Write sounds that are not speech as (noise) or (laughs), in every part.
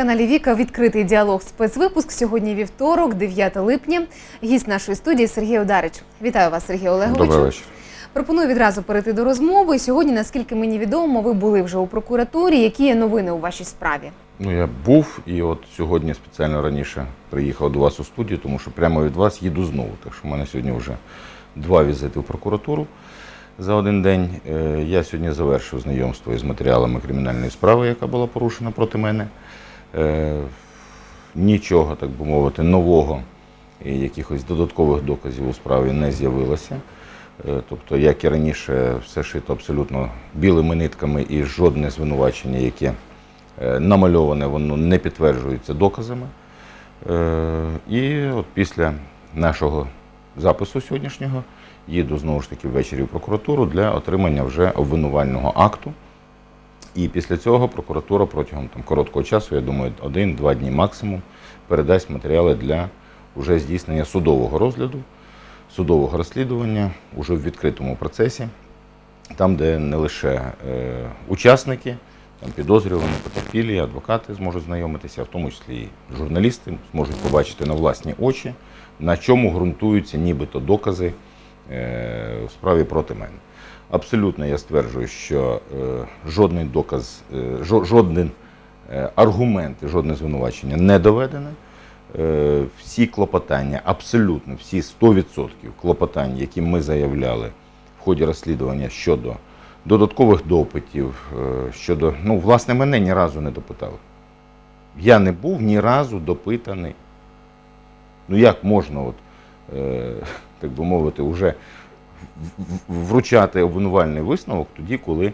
На телеканалі Віка відкритий діалог спецвипуск. Сьогодні вівторок, 9 липня. Гість нашої студії Сергій Одарич. Вітаю вас, Сергій Олегович. Добрий вечір. Пропоную відразу перейти до розмови. Сьогодні, наскільки мені відомо, ви були вже у прокуратурі. Які є новини у вашій справі? Ну я був і от сьогодні спеціально раніше приїхав до вас у студію, тому що прямо від вас їду знову. Так що в мене сьогодні вже два візити в прокуратуру за один день. Е, Я сьогодні завершив знайомство із матеріалами кримінальної справи, яка була порушена проти мене. Е, Нічого, так би мовити, нового і якихось додаткових доказів у справі не з'явилося. Е, Тобто, як і раніше, все шито абсолютно білими нитками і жодне звинувачення, яке е, намальоване, воно не підтверджується доказами. І от після нашого запису сьогоднішнього їду знову ж таки ввечері в прокуратуру для отримання вже обвинувального акту. І після цього прокуратура протягом там, короткого часу, я думаю, один-два дні максимум, передасть матеріали для уже здійснення судового розгляду, судового розслідування уже в відкритому процесі, там, де не лише е, учасники, там підозрювані, потерпілі, адвокати зможуть знайомитися, в тому числі і журналісти зможуть побачити на власні очі, на чому ґрунтуються нібито докази е, в справі проти мене. Абсолютно я стверджую, що е, жодний доказ, е, жо- жоден е, аргумент, жодне звинувачення не доведене. Всі клопотання, абсолютно всі 100% клопотань, які ми заявляли в ході розслідування щодо додаткових допитів, щодо, ну, власне, мене ні разу не допитали. Я не був ні разу допитаний. Ну як можна, от, (laughs) так би мовити, вже вручати обвинувальний висновок тоді, коли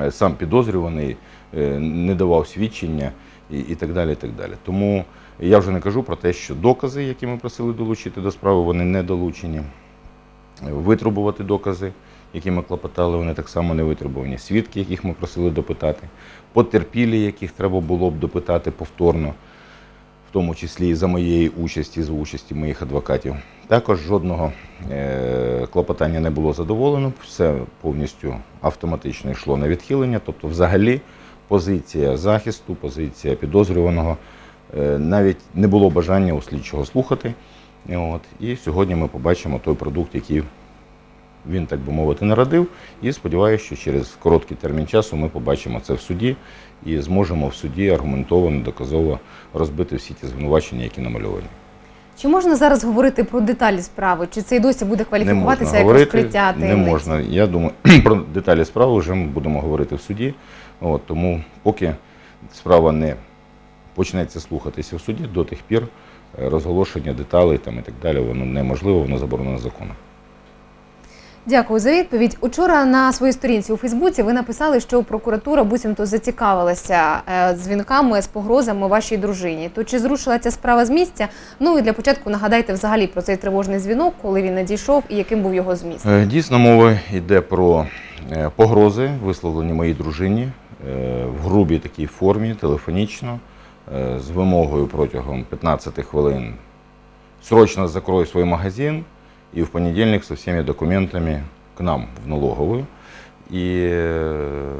е, сам підозрюваний е, не давав свідчення і, так далі. і так далі. Тому я вже не кажу про те, що докази, які ми просили долучити до справи, вони не долучені. Витребувати докази, які ми клопотали, вони так само не витребувані. Свідки, яких ми просили допитати, потерпілі, яких треба було б допитати повторно, тому числі і за моєї участі, за участі моїх адвокатів. Також жодного е, клопотання не було задоволено, все повністю автоматично йшло на відхилення. Тобто, взагалі, позиція захисту, позиція підозрюваного е, навіть не було бажання у слідчого слухати. От. І сьогодні ми побачимо той продукт, який він, так би мовити, народив. І сподіваюся, що через короткий термін часу ми побачимо це в суді і зможемо в суді аргументовано, доказово розбити всі ті звинувачення, які намальовані. Чи можна зараз говорити про деталі справи? Чи це й досі буде кваліфікуватися як розкриття не можна. Я думаю, (clears throat) про деталі справи вже ми будемо говорити в суді. От, тому поки справа не почнеться слухатися в суді, до тих пір е, розголошення деталей там, і так далі, воно неможливо, воно заборонено законом. Дякую за відповідь. Учора на своїй сторінці у Фейсбуці ви написали, що прокуратура буцімто зацікавилася е, дзвінками з погрозами вашій дружині. То чи зрушила ця справа з місця? Ну і для початку нагадайте взагалі про цей тривожний дзвінок, коли він надійшов і яким був його зміст. Е, Дійсно, мова йде про е, погрози, висловлені моїй дружині в грубій такій формі, телефонічно, з вимогою протягом 15 хвилин срочно закрой свой магазин и в понедельник со всеми документами к нам в налоговую. И э,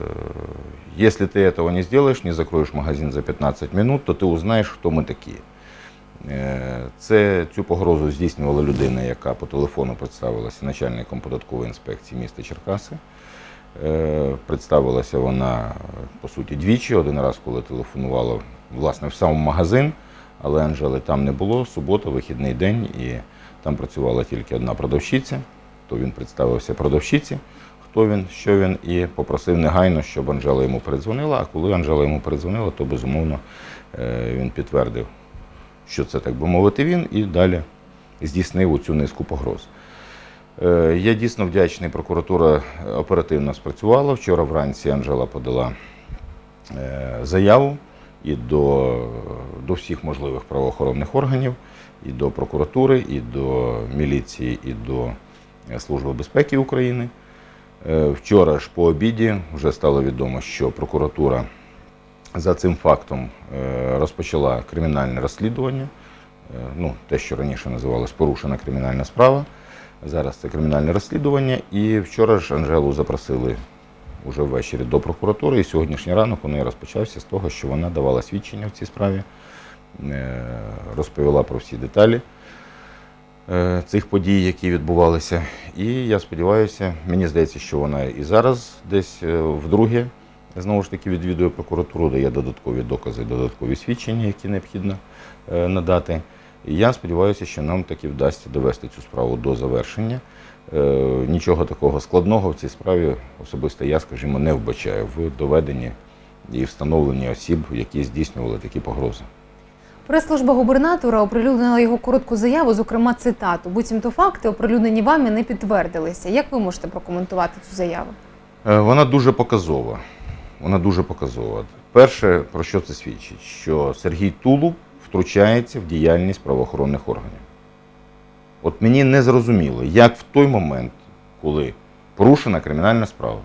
если ты этого не сделаешь, не закроешь магазин за 15 минут, то ти узнаєш, хто ми такі. Е, Це цю погрозу здійснювала людина, яка по телефону представилася начальником податкової інспекції міста Черкаси. Е, Представилася вона по суті двічі. Один раз, коли телефонувала власне в сам магазин, але Анжели там не було. Субота, вихідний день, і там працювала тільки одна продавщиця. То він представився продавщиці, хто він, що він, і попросив негайно, щоб Анжела йому передзвонила. А коли Анжела йому передзвонила, то безумовно е, він підтвердив, що це так би мовити він, і далі здійснив цю низку погроз. Е, Я дійсно вдячний, прокуратура оперативно спрацювала. Вчора вранці Анжела подала е, заяву і до, до всіх можливих правоохоронних органів, і до прокуратури, і до міліції, і до е, Служби безпеки України. Е, Вчора ж по обіді вже стало відомо, що прокуратура за цим фактом е, розпочала кримінальне розслідування. Ну, те, що раніше називалось порушена кримінальна справа. Зараз це кримінальне розслідування. І вчора ж Анжелу запросили уже ввечері до прокуратури. І сьогоднішній ранок у неї розпочався з того, що вона давала свідчення в цій справі, розповіла про всі деталі е, цих подій, які відбувалися. І я сподіваюся, мені здається, що вона і зараз десь е, вдруге знову ж таки відвідує прокуратуру, дає додаткові докази, додаткові свідчення, які необхідно е, надати. І я сподіваюся, що нам таки вдасться довести цю справу до завершення. Е, Нічого такого складного в цій справі особисто я, скажімо, не вбачаю в доведенні і встановленні осіб, які здійснювали такі погрози. Прес-служба губернатора оприлюднила його коротку заяву, зокрема цитату. Буцімто факти, оприлюднені вами, не підтвердилися. Як ви можете прокоментувати цю заяву? Е, Вона дуже показова. Вона дуже показова. Перше, про що це свідчить? Що Сергій Тулуб втручається в діяльність правоохоронних органів. От мені не зрозуміло, як в той момент, коли порушена кримінальна справа,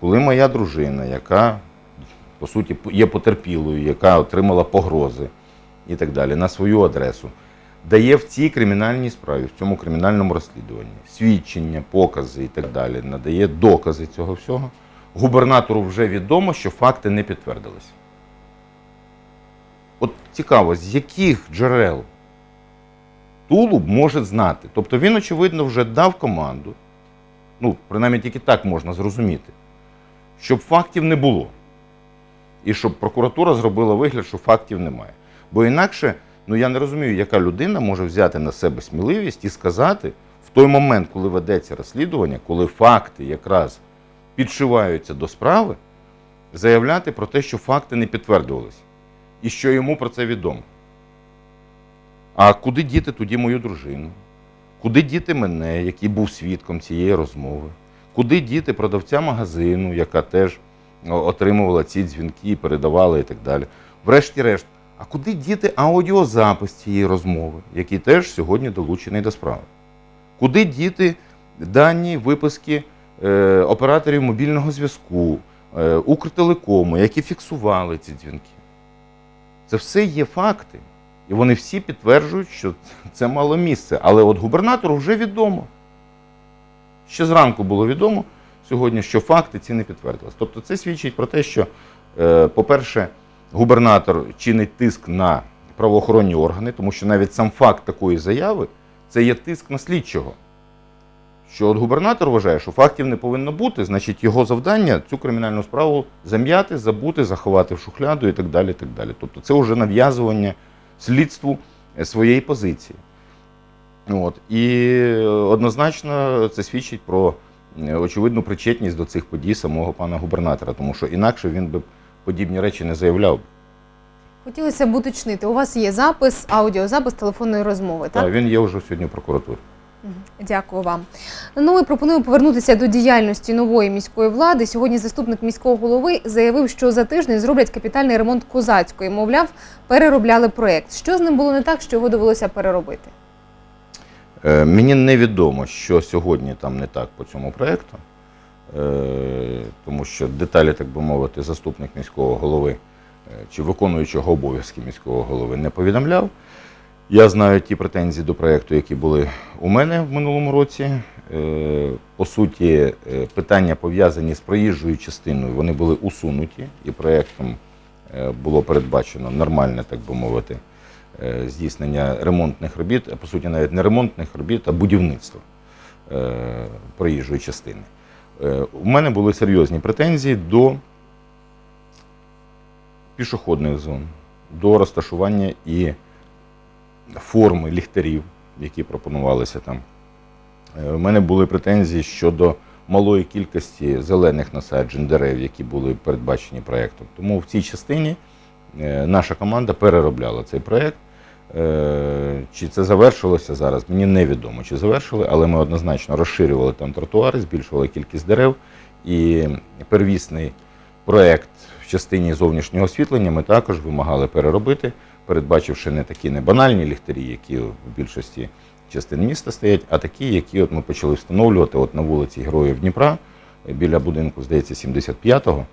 коли моя дружина, яка по суті є потерпілою, яка отримала погрози і так далі, на свою адресу, дає в цій кримінальній справі, в цьому кримінальному розслідуванні свідчення, покази і так далі, надає докази цього всього. Губернатору вже відомо, що факти не підтвердились. От цікаво, з яких джерел Тулуб може знати. Тобто він, очевидно, вже дав команду, ну, принаймні тільки так можна зрозуміти, щоб фактів не було. І щоб прокуратура зробила вигляд, що фактів немає. Бо інакше, ну я не розумію, яка людина може взяти на себе сміливість і сказати в той момент, коли ведеться розслідування, коли факти якраз підшиваються до справи, заявляти про те, що факти не підтвердювалися. І що йому про це відомо. А куди діти тоді мою дружину? Куди діти мене, який був свідком цієї розмови? Куди діти продавця магазину, яка теж отримувала ці дзвінки, передавала і так далі. Врешті-решт, а куди діти аудіозапис цієї розмови, який теж сьогодні долучений до справи? Куди діти дані виписки е, операторів мобільного зв'язку, е, Укртелекому, які фіксували ці дзвінки? Це все є факти. І вони всі підтверджують, що це мало місце. Але от губернатору вже відомо. Ще зранку було відомо сьогодні, що факти ці не підтвердились. Тобто це свідчить про те, що, е, по-перше, губернатор чинить тиск на правоохоронні органи, тому що навіть сам факт такої заяви це є тиск на слідчого. Що от губернатор вважає, що фактів не повинно бути, значить його завдання цю кримінальну справу зам'яти, забути, заховати в шухляду і так далі. Так далі. Тобто це вже нав'язування слідству е, своєї позиції. От. І е, однозначно це свідчить про е, очевидну причетність до цих подій самого пана губернатора, тому що інакше він би подібні речі не заявляв. Хотілося б уточнити. У вас є запис, аудіозапис телефонної розмови, так? А він є вже сьогодні в прокуратурі. Дякую вам. Ну, ми пропонуємо повернутися до діяльності нової міської влади. Сьогодні заступник міського голови заявив, що за тиждень зроблять капітальний ремонт козацької. Мовляв, переробляли проєкт. Що з ним було не так, що його довелося переробити? Е, Мені невідомо, що сьогодні там не так по цьому проєкту, тому що деталі, так би мовити, заступник міського голови е, чи виконуючого обов'язки міського голови не повідомляв. Я знаю ті претензії до проєкту, які були у мене в минулому році. Е, По суті, е, питання пов'язані з проїжджою частиною, вони були усунуті, і проєктом е, було передбачено нормальне, так би мовити, е, здійснення ремонтних робіт, а по суті, навіть не ремонтних робіт, а будівництва е, проїжджої частини. Е, У мене були серйозні претензії до пішохідних зон, до розташування і форми ліхтарів, які пропонувалися там. Е, У мене були претензії щодо малої кількості зелених насаджень дерев, які були передбачені проєктом. Тому в цій частині е, наша команда переробляла цей проєкт. Е, Чи це завершилося зараз? Мені невідомо, чи завершили, але ми однозначно розширювали там тротуари, збільшували кількість дерев. І первісний проєкт в частині зовнішнього освітлення ми також вимагали переробити, передбачивши не такі не банальні ліхтарі, які в більшості частин міста стоять, а такі, які от ми почали встановлювати от на вулиці Героїв Дніпра, біля будинку, здається, 75-го.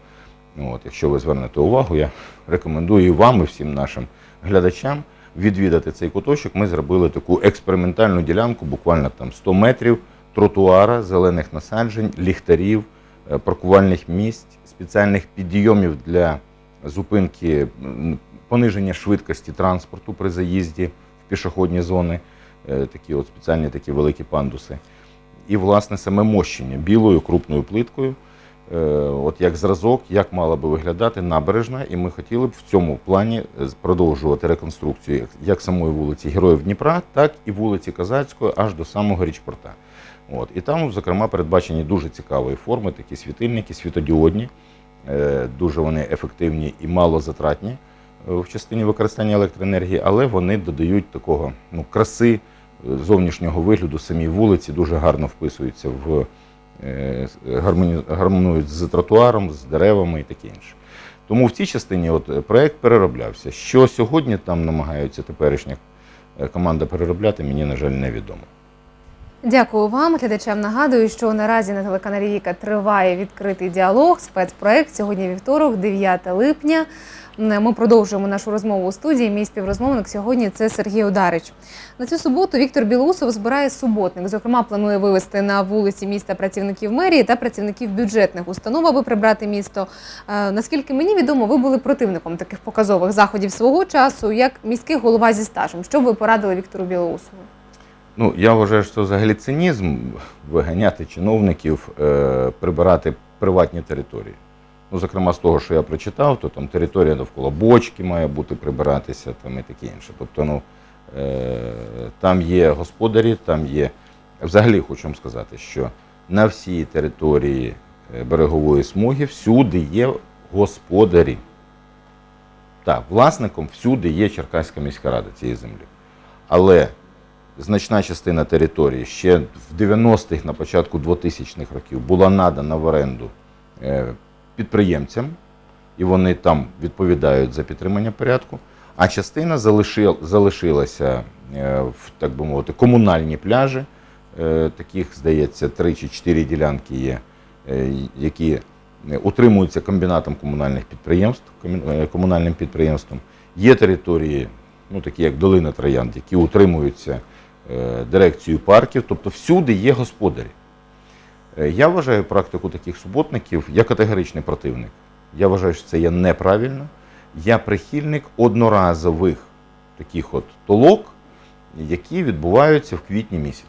От, якщо ви звернете увагу, я рекомендую вам, і всім нашим глядачам відвідати цей куточок. Ми зробили таку експериментальну ділянку, буквально там 100 метрів тротуара, зелених насаджень, ліхтарів, е, паркувальних місць, спеціальних підйомів для зупинки пониження швидкості транспорту при заїзді в пішохідні зони, е, такі от спеціальні такі великі пандуси. І, власне, саме мощення білою крупною плиткою, от як зразок, як мала би виглядати набережна, і ми хотіли б в цьому плані е, продовжувати реконструкцію як- самої вулиці Героїв Дніпра, так і вулиці Козацької аж до самого річпорта. От. І там, зокрема, передбачені дуже цікаві форми, такі світильники, світодіодні, е, дуже вони ефективні і малозатратні е, в частині використання електроенергії, але вони додають такого ну, краси е, зовнішнього вигляду самій вулиці, дуже гарно вписуються в е, гармонують з тротуаром, з деревами і таке інше. Тому в цій частині от е, проект перероблявся. Що сьогодні там намагаються теперішня е, команда переробляти, мені, на жаль, невідомо. Дякую вам, глядачам. Нагадую, що наразі на телеканалі Віка триває відкритий діалог, спецпроект. Сьогодні вівторок, 9 липня. Ми продовжуємо нашу розмову у студії. Мій співрозмовник сьогодні це Сергій Ударич. На цю суботу Віктор Білоусов збирає суботник. Зокрема, планує вивести на вулиці міста працівників мерії та працівників бюджетних установ, аби прибрати місто. Е, Наскільки мені відомо, ви були противником таких показових заходів свого часу, як міський голова зі стажем. Що б ви порадили Віктору Білоусову? Ну, я вважаю, що взагалі цинізм виганяти чиновників, е, прибирати приватні території. Ну, зокрема, з того, що я прочитав, то там територія довкола бочки має бути прибиратися там і таке інше. Тобто, ну, е, там є господарі, там є. Взагалі хочу вам сказати, що на всій території е, берегової смуги всюди є господарі. Так, власником всюди є Черкаська міська рада цієї землі. Але значна частина території ще в 90-х, на початку 2000-х років була надана в оренду е, підприємцям, і вони там відповідають за підтримання порядку. А частина залишилася е, в так би мовити комунальні пляжі. Е, Таких, здається, три чи чотири ділянки є, які утримуються комбінатом комунальних підприємств, комунальним підприємством. Є території, ну такі як Долина Троянд, які утримуються е, дирекцією парків, тобто всюди є господарі. Е, Я вважаю практику таких суботників, я категоричний противник. Я вважаю, що це є неправильно. Я прихильник одноразових таких от толок, які відбуваються в квітні місяці.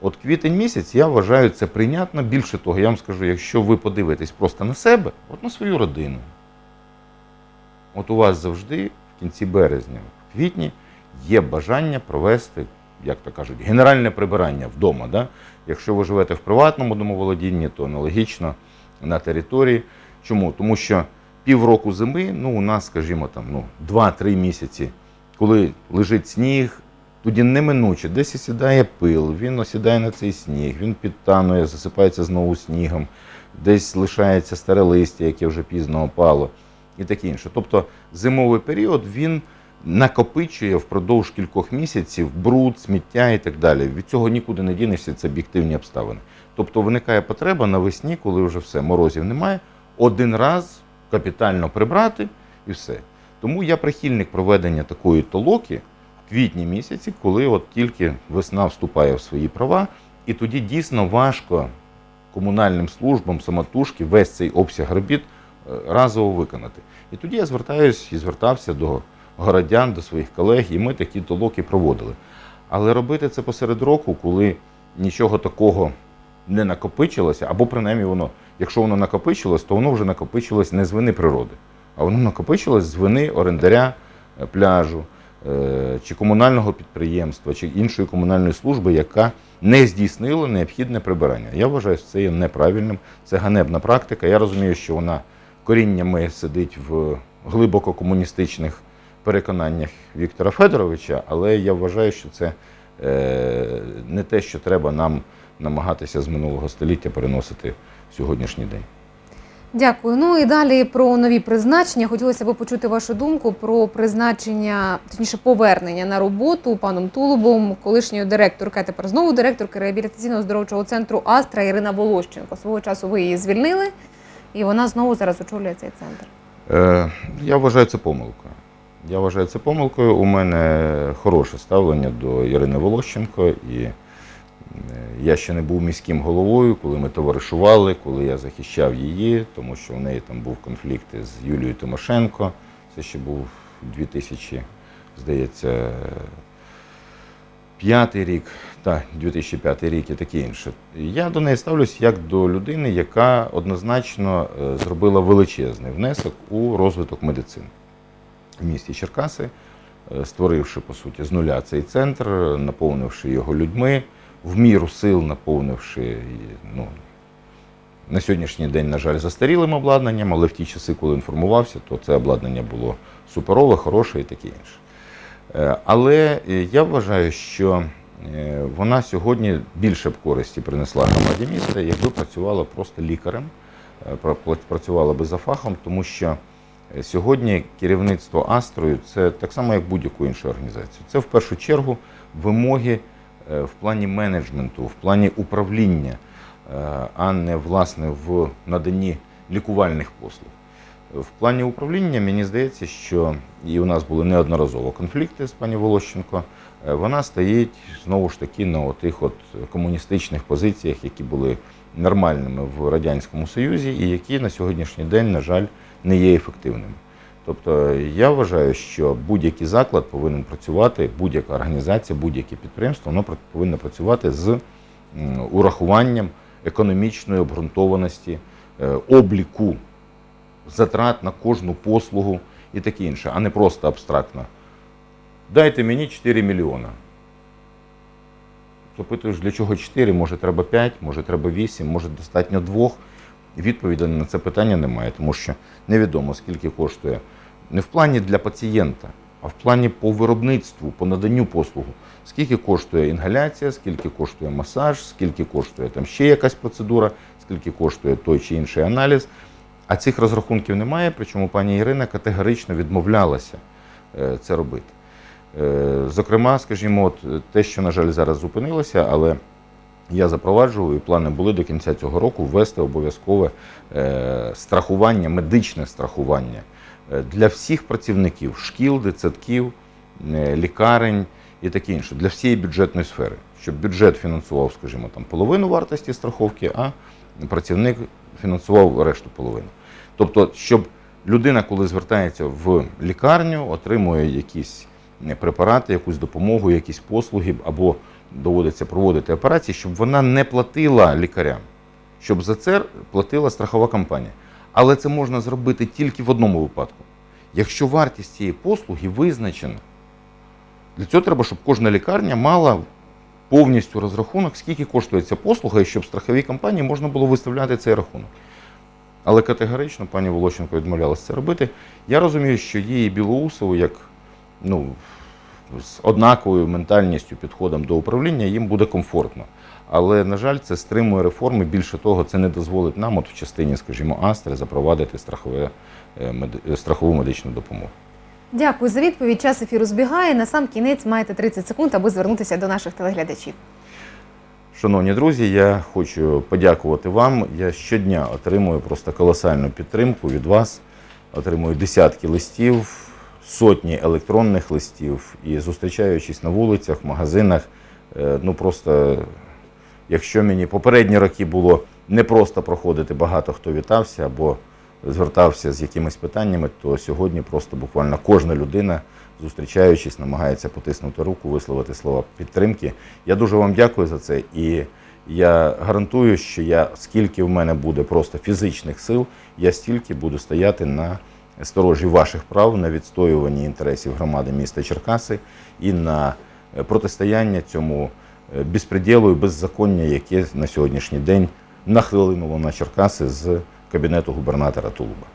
От квітень місяць, я вважаю, це прийнятно. Більше того, я вам скажу, якщо ви подивитесь просто на себе, от на свою родину. От у вас завжди в кінці березня, в квітні, є бажання провести, як то кажуть, генеральне прибирання вдома. Да? Якщо ви живете в приватному домоволодінні, то аналогічно на території. Чому? Тому що півроку зими, ну у нас, скажімо, там ну, 2-3 місяці, коли лежить сніг, тоді неминуче десь осідає пил, він осідає на цей сніг, він підтанує, засипається знову снігом, десь лишається старе листя, яке вже пізно опало, і таке інше. Тобто зимовий період він накопичує впродовж кількох місяців бруд, сміття і так далі. Від цього нікуди не дінешся, це об'єктивні обставини. Тобто виникає потреба навесні, коли вже все, морозів немає, один раз капітально прибрати і все. Тому я прихильник проведення такої толоки в квітні місяці, коли от тільки весна вступає в свої права, і тоді дійсно важко комунальним службам самотужки весь цей обсяг робіт е, разово виконати. І тоді я звертаюсь і звертався до городян, до своїх колег, і ми такі толоки проводили. Але робити це посеред року, коли нічого такого не накопичилося, або принаймні воно, якщо воно накопичилось, то воно вже накопичилось не з вини природи, а воно накопичилось з вини орендаря е, пляжу е, чи комунального підприємства, чи іншої комунальної служби, яка не здійснила необхідне прибирання. Я вважаю, що це є неправильним, це ганебна практика. Я розумію, що вона коріннями сидить в глибоко комуністичних переконаннях Віктора Федоровича, але я вважаю, що це е, не те, що треба нам намагатися з минулого століття переносити в сьогоднішній день. Дякую. Ну і далі про нові призначення. Хотілося б почути вашу думку про призначення, точніше, повернення на роботу паном Тулубом, колишньої директорки, а тепер знову директорки реабілітаційного здоровчого центру Астра Ірина Волощенко. Свого часу ви її звільнили, і вона знову зараз очолює цей центр. Е, я вважаю це помилкою. Я вважаю це помилкою. У мене хороше ставлення до Ірини Волощенко, і Я ще не був міським головою, коли ми товаришували, коли я захищав її, тому що в неї там був конфлікт з Юлією Тимошенко. Це ще був 2000, здається, п'ятий рік, та 2005 рік і таке інше. Я до неї ставлюсь як до людини, яка однозначно е, зробила величезний внесок у розвиток медицини в місті Черкаси, е, створивши по суті з нуля цей центр, наповнивши його людьми, в міру сил наповнивши ну, на сьогоднішній день, на жаль, застарілим обладнанням, але в ті часи, коли інформувався, то це обладнання було суперове, хороше і таке інше. Е, Але е, я вважаю, що вона сьогодні більше б користі принесла громаді міста, якби працювала просто лікарем, працювала би за фахом, тому що сьогодні керівництво Астрою це так само, як будь-яку іншу організацію. Це в першу чергу вимоги е, в плані менеджменту, в плані управління, е, а не власне в наданні лікувальних послуг. В плані управління мені здається, що і у нас були неодноразово конфлікти з пані Волощенко. е, Вона стоїть знову ж таки на тих от комуністичних позиціях, які були нормальними в Радянському Союзі, і які на сьогоднішній день, на жаль, не є ефективними. Тобто я вважаю, що будь-який заклад повинен працювати, будь-яка організація, будь-яке підприємство, воно повинно працювати з урахуванням економічної обґрунтованості, е, обліку затрат на кожну послугу і таке інше, а не просто абстрактно. Дайте мені 4 мільйона. Запитуєш, для чого 4, може треба 5, може треба 8, може достатньо 2. Відповіді на це питання немає, тому що невідомо, скільки коштує не в плані для пацієнта, а в плані по виробництву, по наданню послугу. Скільки коштує інгаляція, скільки коштує масаж, скільки коштує там ще якась процедура, скільки коштує той чи інший аналіз. А цих розрахунків немає, причому пані Ірина категорично відмовлялася е, це робити. Е, Зокрема, скажімо, от е, те, що, на жаль, зараз зупинилося, але я запроваджував і плани були до кінця цього року ввести обов'язкове е, страхування, медичне страхування е, для всіх працівників шкіл, дитсадків, е, лікарень і таке інше, для всієї бюджетної сфери, щоб бюджет фінансував, скажімо, там половину вартості страховки, а працівник фінансував решту половину. Тобто, щоб людина, коли звертається в лікарню, отримує якісь препарати, якусь допомогу, якісь послуги або доводиться проводити операції, щоб вона не платила лікарям, щоб за це платила страхова компанія. Але це можна зробити тільки в одному випадку. Якщо вартість цієї послуги визначена, для цього треба, щоб кожна лікарня мала повністю розрахунок, скільки коштує ця послуга, і щоб страховій компанії можна було виставляти цей рахунок. Але категорично пані Волощенко відмовлялася це робити. Я розумію, що її Білоусову, як ну, з однаковою ментальністю, підходом до управління, їм буде комфортно. Але, на жаль, це стримує реформи. Більше того, це не дозволить нам, от в частині, скажімо, Астри, запровадити страхове, е, страхову медичну допомогу. Дякую за відповідь. Час ефіру збігає. На сам кінець маєте 30 секунд, аби звернутися до наших телеглядачів. Шановні друзі, я хочу подякувати вам. Я щодня отримую просто колосальну підтримку від вас. Отримую десятки листів, сотні електронних листів і зустрічаючись на вулицях, магазинах. е, Ну просто, якщо мені попередні роки було не просто проходити, багато хто вітався або звертався з якимись питаннями, то сьогодні просто буквально кожна людина, зустрічаючись, намагається потиснути руку, висловити слова підтримки. Я дуже вам дякую за це. І я гарантую, що я, скільки в мене буде просто фізичних сил, я стільки буду стояти на сторожі ваших прав, на відстоюванні інтересів громади міста Черкаси і на е, протистояння цьому е, безпреділу і беззаконня, яке на сьогоднішній день нахлинуло на Черкаси з кабінету губернатора Тулуба.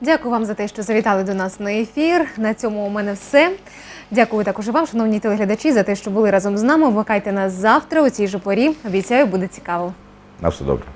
Дякую вам за те, що завітали до нас на ефір. На цьому у мене все. Дякую також і вам, шановні телеглядачі, за те, що були разом з нами. Вмикайте нас завтра у цій же порі. Обіцяю, буде цікаво. На все добре.